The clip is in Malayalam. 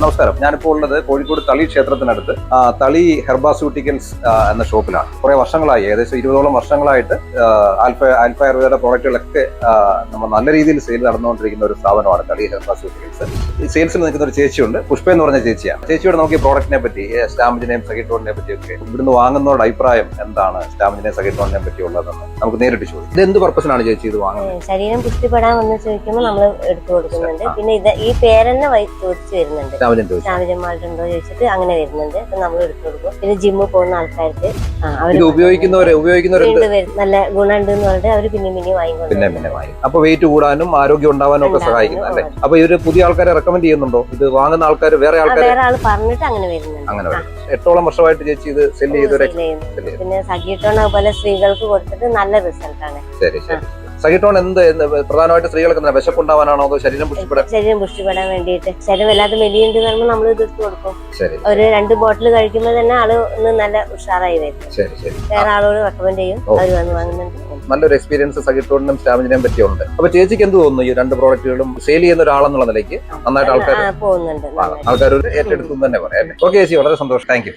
നമസ്കാരം. ഞാനിപ്പോൾ ഉള്ളത് കോഴിക്കോട് തളി ക്ഷേത്രത്തിനടുത്ത്. തളി ഹെർബാസ്യൂട്ടിക്കൽസ് എന്ന ഷോപ്പിലാണ്. കുറെ വർഷങ്ങളായി ഏകദേശം ഇരുപതോളം വർഷങ്ങളായിട്ട് ആൽഫ ആൽഫ ആയുർവേദ പ്രോഡക്റ്റുകളൊക്കെ നമ്മൾ നല്ല രീതിയിൽ സെയിൽ നടന്നുകൊണ്ടിരിക്കുന്ന ഒരു സ്ഥാപനമാണ് തളി ഹെർബാസ്യൂട്ടിക്കൽസ്. ഈ സെയിൽസിൽ നിൽക്കുന്ന ഒരു ചേച്ചിയുണ്ട്. പുഷ്പ എന്ന് പറഞ്ഞ ചേച്ചിയാണ്. ചേച്ചിയോട് നമുക്ക് ഈ പ്രോഡക്റ്റിനെ പറ്റി സ്റ്റാമ്പിനെയും സഹിറ്റോണിനെ പറ്റിയൊക്കെ ഇവിടുന്ന് വാങ്ങുന്നവരുടെ അഭിപ്രായം എന്താണ്? സ്റ്റാമിജിനെയും സഹിറ്റോണിനെ പറ്റിയുള്ളതെന്ന് നമുക്ക് നേരിട്ട് ചോദിക്കും. ഇത് എന്ത് പർപ്പസിനാണ് ചേച്ചി ഇത് വാങ്ങുന്നത്? ശരീരം പുഷ്ടിപ്പെടാൻ വന്ന് ചോദിക്കുമ്പോൾ നമ്മൾ എടുത്തു കൊടുക്കുന്നുണ്ട്. പിന്നെ ഇത് ഈ പേരെന്നെ ചോദിച്ചു വരുന്നുണ്ട്. ചാമജന്മാരുണ്ടോ ചോദിച്ചിട്ട് അങ്ങനെ വരുന്നുണ്ട്. അപ്പൊ നമ്മൾ എടുത്തു കൊടുക്കും. പിന്നെ ജിമ്മിൽ പോകുന്ന ആൾക്കാർക്ക് ഇത് ഉപയോഗിക്കുന്നവരെ ഉപയോഗിക്കുന്നവരെന്ത്? വീണ്ടും വരും. നല്ല ഗുണമുണ്ട് എന്ന് പറഞ്ഞിട്ട് അവർ പിന്നെ പിന്നെ വാങ്ങിക്കൊണ്ട് പിന്നെ പിന്നെ വാങ്ങി. അപ്പൊ വെയിറ്റ് കൂടാനും ആരോഗ്യം ഉണ്ടാവാനും ഒക്കെ സഹായിക്കുന്നു അല്ലേ? അപ്പൊ ഇവർ പുതിയ ആൾക്കാരെ റെക്കമെൻഡ് ചെയ്യുന്നുണ്ടോ? ഇത് വാങ്ങുന്ന ആൾക്കാർ വേറെ ആൾക്കാർ വേറെ ആൾ പറഞ്ഞിട്ട് അങ്ങനെ വരുന്നുണ്ട്. അങ്ങനെ എട്ടോളം വർഷമായിട്ട് ചേച്ചി ഇത് സെൽ ചെയ്ത് പിന്നെ സഖീട്ടോൺ പോലെ സ്ത്രീകൾക്ക് കൊടുത്തിട്ട് നല്ല റിസൾട്ടാണ് ശരി ശരി. സഹിട്ടോൺ എന്ത് പ്രധാനമായിട്ട് സ്ത്രീകൾക്ക് എന്താ വിശപ്പുണ്ടാവാനാണോ അതോ ശരീരം പുഷ്ടിപ്പെടാൻ ശരീരം പുഷ്ടിപ്പെടാൻ വേണ്ടിയിട്ട്. ശരീരം വല്ലാതെ മെലിയുണ്ട് പറയുമ്പോൾ നമ്മൾ ഇത് എടുത്തു കൊടുക്കും. ശരി. ഒരു രണ്ട് ബോട്ടിൽ കഴിക്കുമ്പോൾ തന്നെ ആൾ ഒന്ന് നല്ല ഉഷാറായി വരും. ശരി ശരി. വേറെ ആളോട് റെക്കമെൻഡ് ചെയ്യും. അവർ അവർ വന്ന് വാങ്ങുന്നുണ്ട്. നല്ലൊരു എക്സ്പീരിയൻസ് സഹിട്ടോണിനും സ്റ്റാമിനും പറ്റിയുണ്ട്. അപ്പൊ ചേച്ചിക്ക് എന്ത് തോന്നുന്നു ഈ രണ്ട് പ്രോഡക്റ്റുകളും സെയിൽ ചെയ്യുന്ന ഒരാളെന്നുള്ള നിലയ്ക്ക് നന്നായിട്ട് ആൾക്കാർ. ആൾക്കാർ ഏറ്റെടുത്തു തന്നെ പറയാം ഓക്കെ ചേച്ചി വളരെ സന്തോഷം. Thank you